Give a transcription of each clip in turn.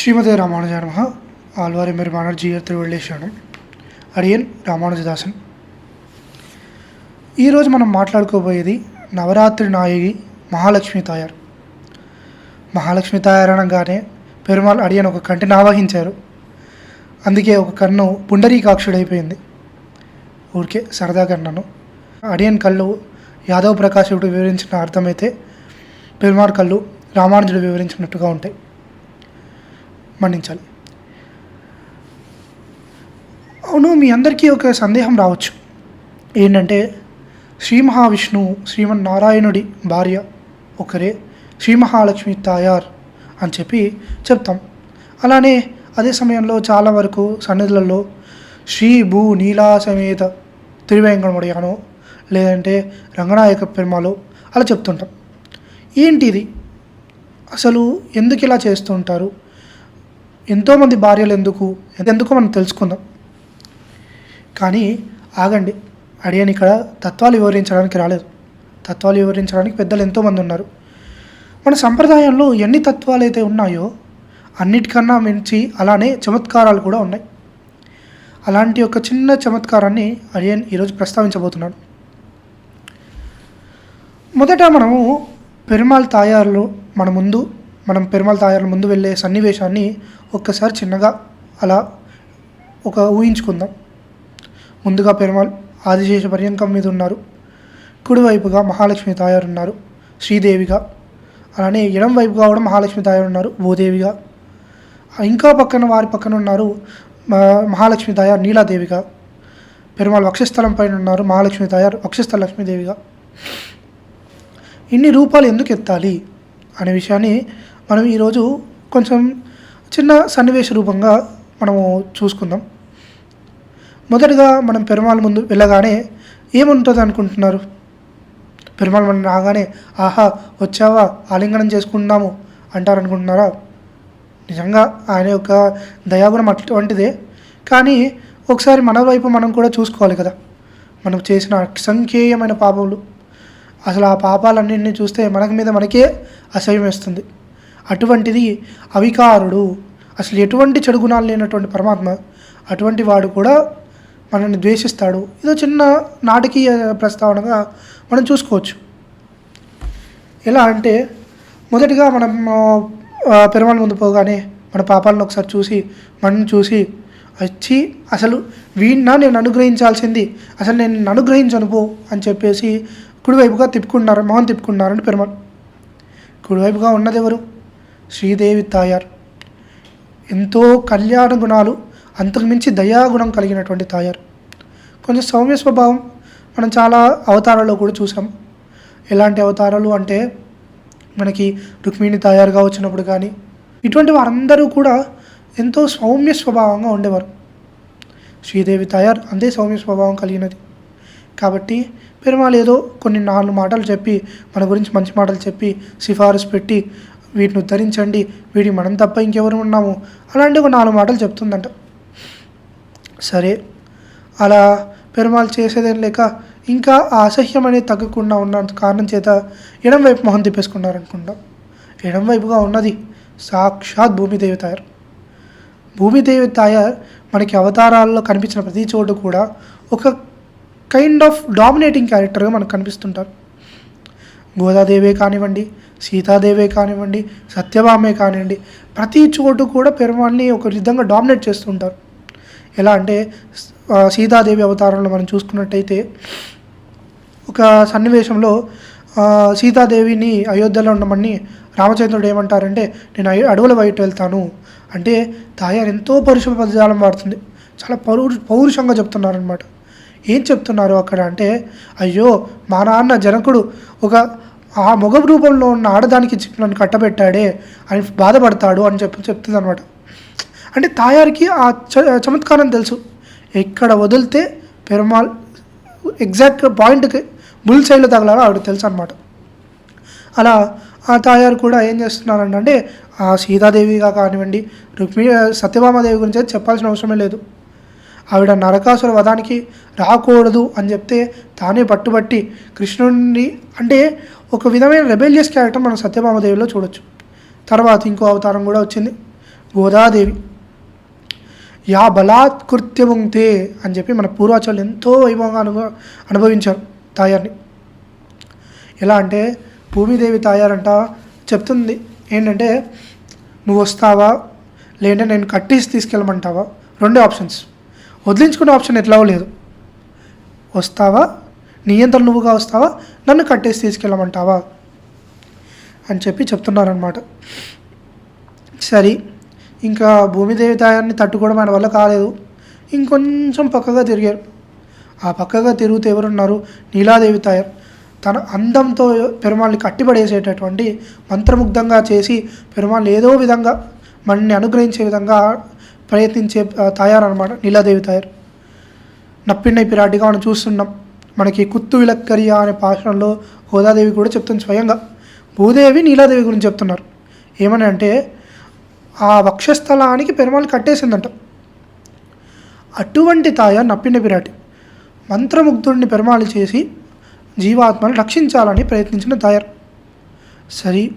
శ్రీమతి ராமானுஜா நமகா ஆழ்வார் பெருமானார் ஜீயர் திருவள்ளேஸ்வரன் అడియన్ రామానుజదాసన్. ఈరోజు మనం మాట్లాడుకోబోయేది నవరాత్రి నాయకి మహాలక్ష్మి తాయారు. మహాలక్ష్మి తాయారు అనగానే పెరుమాల్ అడియన్ ఒక కంటిని ఆవాహించారు అందుకే ఒక కన్ను పుండరీకాక్షుడైపోయింది. ఊరికే సరదా కన్నను. అడియన్ కళ్ళు యాదవ్ ప్రకాశుడు వివరించిన అర్థమైతే పెరుమాళ్ కళ్ళు రామానుజుడు వివరించినట్టుగా ఉంటాయి. మన్నించాలి. అవును మీ అందరికీ ఒక సందేహం రావచ్చు. ఏంటంటే శ్రీ మహావిష్ణువు శ్రీమన్నారాయణుడి భార్య ఒకరే శ్రీ మహాలక్ష్మి తాయార్ అని చెప్పి చెప్తాం. అలానే అదే సమయంలో చాలా వరకు సన్నిధులలో శ్రీ భూ నీలా సమేత తిరువేంకటముడియానో లేదంటే రంగనాయక పెరుమాలో అలా చెప్తుంటాం. ఏంటిది? అసలు ఎందుకు ఇలా చేస్తుంటారు ఎంతోమంది భార్యలు ఎందుకు? ఎందుకో మనం తెలుసుకుందాం. కానీ ఆగండి. అడియని ఇక్కడ తత్వాలు వివరించడానికి రాలేదు. తత్వాలు వివరించడానికి పెద్దలు ఎంతోమంది ఉన్నారు. మన సంప్రదాయంలో ఎన్ని తత్వాలు అయితే ఉన్నాయో అన్నిటికన్నా మించి అలానే చమత్కారాలు కూడా ఉన్నాయి. అలాంటి ఒక చిన్న చమత్కారాన్ని అడియన్ ఈరోజు ప్రస్తావించబోతున్నాడు. మొదట మనము పెరుమాళ్ తాయారులు మన ముందు మనం పెరుమాళ్ తాయారు ముందు వెళ్ళే సన్నివేశాన్ని ఒక్కసారి చిన్నగా అలా ఒక ఊహించుకుందాం. ముందుగా పెరుమాల్ ఆదిశేష పర్యంకం మీద ఉన్నారు. కుడివైపుగా మహాలక్ష్మి తాయారు ఉన్నారు శ్రీదేవిగా. అలానే ఎడం వైపుగా కూడా మహాలక్ష్మి తాయారు ఉన్నారు భూదేవిగా. ఇంకా పక్కన వారి పక్కన ఉన్నారు మహాలక్ష్మి తాయారు నీలాదేవిగా. పెరుమాళ్ వక్షస్థలం పైన ఉన్నారు. మహాలక్ష్మి తాయారు వక్షస్థల లక్ష్మీదేవిగా. ఇన్ని రూపాలు ఎందుకు ఎత్తాలి? అనే విషయాన్ని మనం ఈరోజు కొంచెం చిన్న సన్నివేశ రూపంగా మనము చూసుకుందాం. మొదటగా మనం పెరుమాళ్ ముందు వెళ్ళగానే ఏముంటుంది అనుకుంటున్నారు? పెరుమాళ్ మనం రాగానే ఆహా వచ్చావా? ఆలింగనం చేసుకుందాము అంటారు అనుకుంటున్నారా నిజంగా ఆయన యొక్క దయాగుణం అటువంటిదే. కానీ ఒకసారి మన వైపు మనం కూడా చూసుకోవాలి కదా. మనం చేసిన అసంఖ్యేయమైన పాపములు. అసలు ఆ పాపాలన్నింటినీ చూస్తే మనకి మీద మనకే అసహ్యం వేస్తుంది. అటువంటిది అవికారుడు. అసలు ఎటువంటి చెడు గుణాలు లేనటువంటి పరమాత్మ అటువంటి వాడు కూడా మనల్ని ద్వేషిస్తాడు. ఇదో చిన్న నాటకీయ ప్రస్తావనగా మనం చూసుకోవచ్చు. ఎలా అంటే మొదటిగా మనం ఆ, పెరుమాళ ముందు పోగానే మన పాపాలను ఒకసారి చూసి మనం చూసి వచ్చి అసలు వీడినా నేను అనుగ్రహించాల్సింది? అసలు నేను అనుగ్రహించను పో అని చెప్పేసి కుడివైపుగా తిప్పుకున్నారు మొహం తిప్పుకున్నారండి పెరుమాళ్. కుడివైపుగా ఉన్నది ఎవరు శ్రీదేవి తాయార్. ఎంతో కళ్యాణ గుణాలు అంతకుమించి దయాగుణం కలిగినటువంటి తాయారు. కొంచెం సౌమ్య స్వభావం మనం చాలా అవతారాల్లో కూడా చూసాం. ఎలాంటి అవతారాలు అంటే మనకి రుక్మిణి తాయారుగా వచ్చినప్పుడు కానీ ఇటువంటి వారందరూ కూడా ఎంతో సౌమ్య స్వభావంగా ఉండేవారు. శ్రీదేవి తాయార్ అంతే సౌమ్య స్వభావం కలిగినది. కాబట్టి పెరుమాళ్ ఏదో కొన్ని నాలుగు మాటలు చెప్పి మన గురించి మంచి మాటలు చెప్పి సిఫారసు పెట్టి వీటిని ఉద్ధరించండి. వీటి మనం తప్ప ఇంకెవరు ఉన్నాము? అలాంటి ఒక నాలుగు మాటలు చెప్తుందంట. సరే. అలా పెరుమాల్ చేసేదేం లేక ఇంకా ఆ అసహ్యం అనేది తగ్గకుండా ఉన్న కారణం చేత ఎడం వైపు మొహం తిప్పేసుకున్నారనుకుంటాం. ఎడం వైపుగా ఉన్నది సాక్షాత్ భూమిదేవి తాయారు భూమిదేవి తాయార్ మనకి అవతారాల్లో కనిపించిన ప్రతి చోటు కూడా ఒక కైండ్ ఆఫ్ డామినేటింగ్ క్యారెక్టర్గా మనకు కనిపిస్తుంటారు. గోదాదేవే కానివ్వండి సీతాదేవే కానివ్వండి సత్యభామే కానివ్వండి ప్రతి చోటు కూడా పెరుమాళ్ళని ఒక విధంగా డామినేట్ చేస్తుంటారు. ఎలా అంటే సీతాదేవి అవతారంలో మనం చూసుకున్నట్టయితే ఒక సన్నివేశంలో సీతాదేవిని అయోధ్యలో ఉండమని రామచంద్రుడు ఏమంటారంటే నేను అడవుల బయట వెళ్తాను. అంటే తాయారు ఎంతో పరుష పదజాలం వాడుతుంది. చాలా పౌరు పౌరుషంగా చెప్తున్నారనమాట ఏం చెప్తున్నారు అక్కడ అంటే అయ్యో మా నాన్న జనకుడు ఒక ఆ మొగ రూపంలో ఉన్న ఆడదానికి ఇచ్చి నన్ను కట్టబెట్టాడే అని బాధపడతాడు అని చెప్పి చెప్తుంది అనమాట అంటే తాయారికి ఆ చ చమత్కారం తెలుసు. ఎక్కడ వదిలితే పెరుమాల్ ఎగ్జాక్ట్ పాయింట్కి బుల్ సైడ్లో తగలాలో ఆవిడ తెలుసు అనమాట అలా ఆ తాయారు కూడా ఏం చేస్తున్నారంటే ఆ సీతాదేవిగా కానివ్వండి రుక్మి సత్యభామాదేవి గురించి చెప్పాల్సిన అవసరమే లేదు. ఆవిడ నరకాసుర వధానికి రాకూడదు అని చెప్తే తానే పట్టుబట్టి కృష్ణుడిని అంటే ఒక విధమైన రెబెలియస్ క్యారెక్టర్ మనం సత్యభామదేవిలో చూడొచ్చు. తర్వాత ఇంకో అవతారం కూడా వచ్చింది. గోదాదేవి. యా బలాత్కృత్యముంతే అని చెప్పి మన పూర్వాచార్యులు ఎంతో వైభవంగా అనుభవ అనుభవించారు తాయార్ని. ఎలా అంటే భూమిదేవి తాయారంట చెప్తుంది. ఏంటంటే నువ్వు వస్తావా? లేదంటే నేను కట్టేసి తీసుకెళ్ళమంటావా? రెండే ఆప్షన్స్. వదిలించుకునే ఆప్షన్ ఎట్లా లేదు. వస్తావా? నీ అంతలు నువ్వుగా వస్తావా? నన్ను కట్టేసి తీసుకెళ్ళమంటావా? అని చెప్పి చెప్తున్నారనమాట సరే ఇంకా భూమిదేవి తాయాన్ని తట్టుకోవడం ఆయన వల్ల కాలేదు. ఇంకొంచెం పక్కగా తిరిగారు. ఆ పక్కగా తిరుగుతూ ఎవరున్నారు? నీలాదేవి తాయారు తన అందంతో పెరుమాళ్ళని కట్టిపడేసేటటువంటి మంత్రముగ్ధంగా చేసి పెరుమాళ్ళు ఏదో విధంగా మనల్ని అనుగ్రహించే విధంగా ప్రయత్నించే తయారనమాట నీలాదేవి తయారు నప్పిన్నై పిరాటిగా మనం చూస్తున్నాం. మనకి కుత్తు విలక్కరియా అనే పాషణంలో గోదాదేవి కూడా చెప్తుంది స్వయంగా. భూదేవి నీలాదేవి గురించి చెప్తున్నారు. ఏమని అంటే ఆ వక్షస్థలానికి పెరుమాళ్ళు కట్టేసిందంట. అటువంటి తాయ నప్పిండ పిరాటి మంత్రముగ్ధుడిని పెరుమాళి చేసి జీవాత్మను రక్షించాలని ప్రయత్నించిన తాయారు. సరి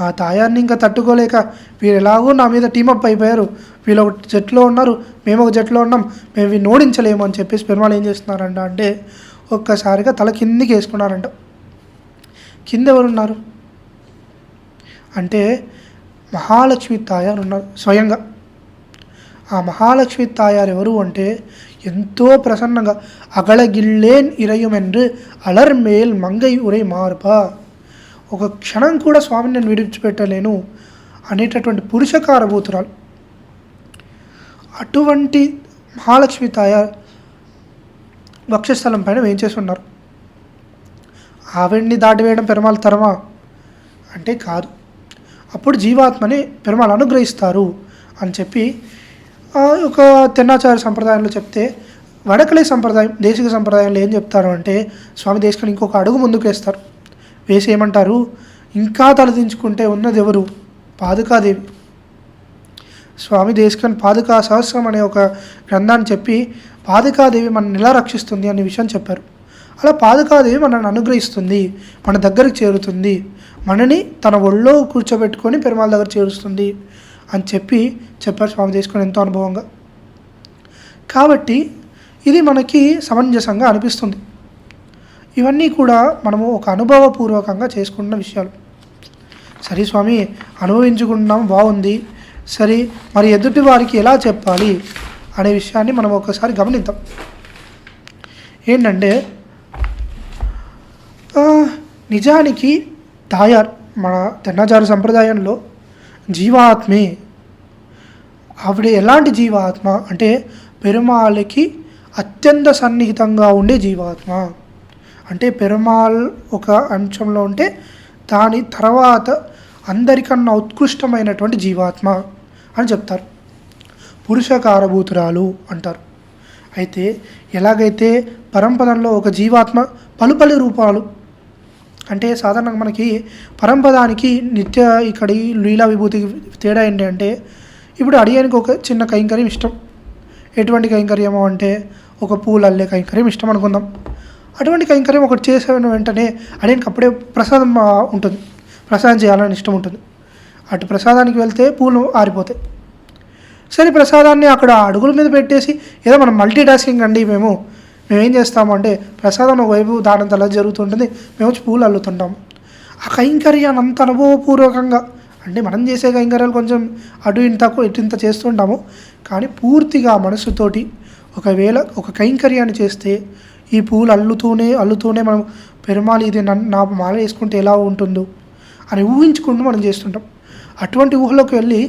ఆ తాయాన్ని ఇంకా తట్టుకోలేక వీరు ఎలాగో నా మీద టీమప్ అయిపోయారు. వీళ్ళు ఒక జట్లో ఉన్నారు మేము ఒక జట్లో ఉన్నాం మేము వీళ్ళు ఓడించలేము అని చెప్పేసి పెరుమాళ్ళు ఏం చేస్తున్నారంట అంటే ఒక్కసారిగా తల కిందికి వేసుకున్నారంట. కింద ఎవరున్నారు? అంటే మహాలక్ష్మి తాయారు ఉన్నారు స్వయంగా. ఆ మహాలక్ష్మి తాయారు ఎవరు అంటే ఎంతో ప్రసన్నంగా అగళగిళ్ళేన్ ఇరయుమెன்று అలర్మేల్ మంగై ఉరై మార్పా ఒక క్షణం కూడా స్వామిని నేను విడిచిపెట్టలేను అనేటటువంటి పురుషకారభూతురాలు. అటువంటి మహాలక్ష్మి తాయ వక్షస్థలం పైన వేయించేస్తున్నారు ఆవిడ్ని దాటివేయడం పెరుమాళ తరమా? అంటే కాదు. అప్పుడు జీవాత్మని పెరుమాళ్ అనుగ్రహిస్తారు అని చెప్పి ఒక తెన్నాచార్య సంప్రదాయంలో చెప్తే వడకలే సంప్రదాయం దేశిక సంప్రదాయంలో ఏం చెప్తారు అంటే స్వామి దేశకని ఇంకొక అడుగు ముందుకు వేస్తారు. వేసేయమంటారు? ఇంకా తలదించుకుంటే ఉన్నది ఎవరు? పాదుకాదేవి. స్వామి దేశకన్ పాదుకా సహస్రం అనే ఒక గ్రంథాన్ని చెప్పి పాదుకాదేవి మనల్ని ఎలా రక్షిస్తుంది అనే విషయం చెప్పారు. అలా పాదుకాదేవి మనల్ని అనుగ్రహిస్తుంది మన దగ్గరికి చేరుతుంది మనని తన ఒళ్ళో కూర్చోబెట్టుకొని పెరుమాళ దగ్గర చేరుస్తుంది అని చెప్పి చెప్పారు స్వామి దేశకన్ ఎంతో అనుభవంగా. కాబట్టి ఇది మనకి సమంజసంగా అనిపిస్తుంది. ఇవన్నీ కూడా మనము ఒక అనుభవపూర్వకంగా చేసుకున్న విషయాలు. సరే స్వామి అనుభవించుకున్నాం బాగుంది. సరే మరి ఎదుటి వారికి ఎలా చెప్పాలి అనే విషయాన్ని మనం ఒకసారి గమనిద్దాం. ఏంటంటే నిజానికి తాయార్ మన తెన్నజారు సంప్రదాయంలో జీవాత్మే. ఆవిడ ఎలాంటి జీవాత్మ? అంటే పెరుమాళ్ళకి అత్యంత సన్నిహితంగా ఉండే జీవాత్మ. అంటే పెరుమాళ్ ఒక అంశంలో ఉంటే దాని తర్వాత అందరికన్నా ఉత్కృష్టమైనటువంటి జీవాత్మ అని చెప్తారు. పురుషకారభూతురాలు అంటారు. అయితే ఎలాగైతే పరంపదంలో ఒక జీవాత్మ పలుపలి రూపాలు అంటే సాధారణంగా మనకి పరంపదానికి నిత్య ఇక్కడి లీలా విభూతికి తేడా ఏంటి అంటే ఇప్పుడు అడిగానికి ఒక చిన్న కైంకర్యం ఇష్టం. ఎటువంటి కైంకర్యము అంటే ఒక పూలు అల్లే కైంకర్యం ఇష్టం అనుకుందాం. అటువంటి కైంకర్యం ఒకటి చేసిన వెంటనే అడిగానికి అప్పుడే ప్రసాదం ఉంటుంది. ప్రసాదం చేయాలని ఇష్టం ఉంటుంది. అటు ప్రసాదానికి వెళ్తే పూలు ఆరిపోతాయి. సరే ప్రసాదాన్ని అక్కడ అడుగుల మీద పెట్టేసి ఏదో మనం మల్టీ టాస్కింగ్ అండి మేము. మేము ఏం చేస్తాము అంటే ప్రసాదం ఒకవైపు దానం తల జరుగుతుంటుంది మేము వచ్చి పూలు అల్లుతుంటాం. ఆ కైంకర్యాన్ని అంత అనుభవపూర్వకంగా అంటే మనం చేసే కైంకర్యాలు కొంచెం అటు ఇంత ఇటు ఇంత చేస్తుంటాము. కానీ పూర్తిగా మనసుతోటి ఒకవేళ ఒక కైంకర్యాన్ని చేస్తే ఈ పూలు అల్లుతూనే అల్లుతూనే మనం పెరుమాలి ఇది నన్ను నా మాల వేసుకుంటే ఎలా ఉంటుందో అని ఊహించుకుంటూ మనం చేస్తుంటాం. అటువంటి ఊహలోకి వెళ్ళి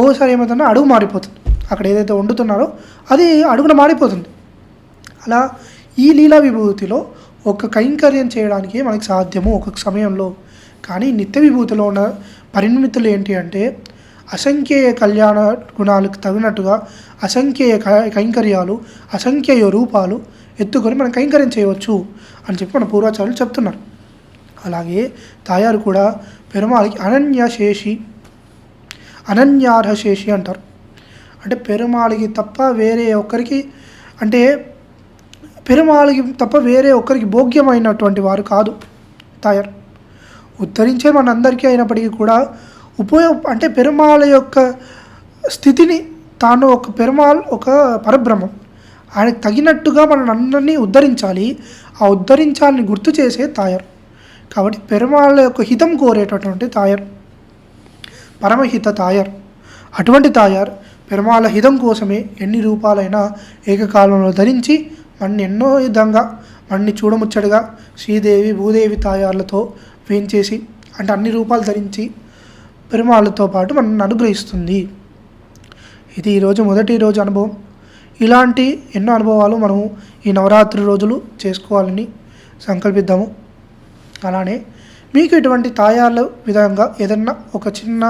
ఓసారి ఏమవుతుందో అడుగు మారిపోతుంది. అక్కడ ఏదైతే వండుతున్నారో అది అడుగున మారిపోతుంది. అలా ఈ లీలా విభూతిలో ఒక కైంకర్యం చేయడానికి మనకి సాధ్యము ఒక్కొక్క సమయంలో. కానీ నిత్య విభూతిలో ఉన్న పరిమితులు ఏంటి అంటే అసంఖ్యేయ కళ్యాణ గుణాలకు తగినట్టుగా అసంఖ్యేయ కైంకర్యాలు అసంఖ్యేయ రూపాలు ఎత్తుకొని మనం కైంకర్యం చేయవచ్చు అని చెప్పి మన పూర్వాచారులు చెప్తున్నారు. అలాగే తాయారు కూడా పెరుమాళికి అనన్య శేషి అనన్యార్హ శేషి అంటారు. అంటే పెరుమాళికి తప్ప వేరే ఒక్కరికి అంటే పెరుమాళికి తప్ప వేరే ఒక్కరికి భోగ్యమైనటువంటి వారు కాదు తాయారు. ఉత్తరించే మనందరికీ అయినప్పటికీ కూడా ఉపయోగ అంటే పెరుమాళ యొక్క స్థితిని తాను ఒక పెరుమాళ్ ఒక పరబ్రహ్మం. ఆయనకు తగినట్టుగా మనం అందరినీ ఉద్ధరించాలి. ఆ ఉద్ధరించాలని గుర్తు చేసే తాయర్. కాబట్టి పెరుమాళ్ళ యొక్క హితం కోరేటటువంటి తాయర్. పరమహిత తాయర్. అటువంటి తాయార్ పెరుమాళ్ళ హితం కోసమే ఎన్ని రూపాలైనా ఏకకాలంలో ధరించి మన్ని ఎన్నో విధంగా మన్ని చూడముచ్చటగా శ్రీదేవి భూదేవి తాయార్లతో వేయించేసి అంటే అన్ని రూపాలు ధరించి పెరుమాళ్ళతో పాటు మనల్ని అనుగ్రహిస్తుంది. ఇది ఈరోజు మొదటి రోజు అనుభవం. ఇలాంటి ఎన్నో అనుభవాలు మనము ఈ నవరాత్రి రోజులు చేసుకోవాలని సంకల్పిద్దాము. అలానే మీకు ఇటువంటి తాయాల విధంగా ఏదన్నా ఒక చిన్న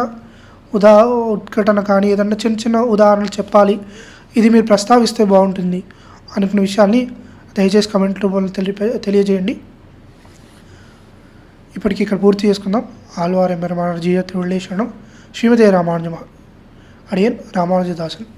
ఉదా ఉద్ఘటన కానీ ఏదన్నా చిన్న చిన్న ఉదాహరణలు చెప్పాలి ఇది మీరు ప్రస్తావిస్తే బాగుంటుంది అనుకున్న విషయాన్ని దయచేసి కమెంట్ రూపంలో తెలిపే తెలియజేయండి. ఇప్పటికి ఇక్కడ పూర్తి చేసుకుందాం. ఆల్వార్ ఎంబెరమాన జీయ తిరుళ్ళేశ్వరం శ్రీమతి రామానుజమ అడియన్ రామానుజదాసన్.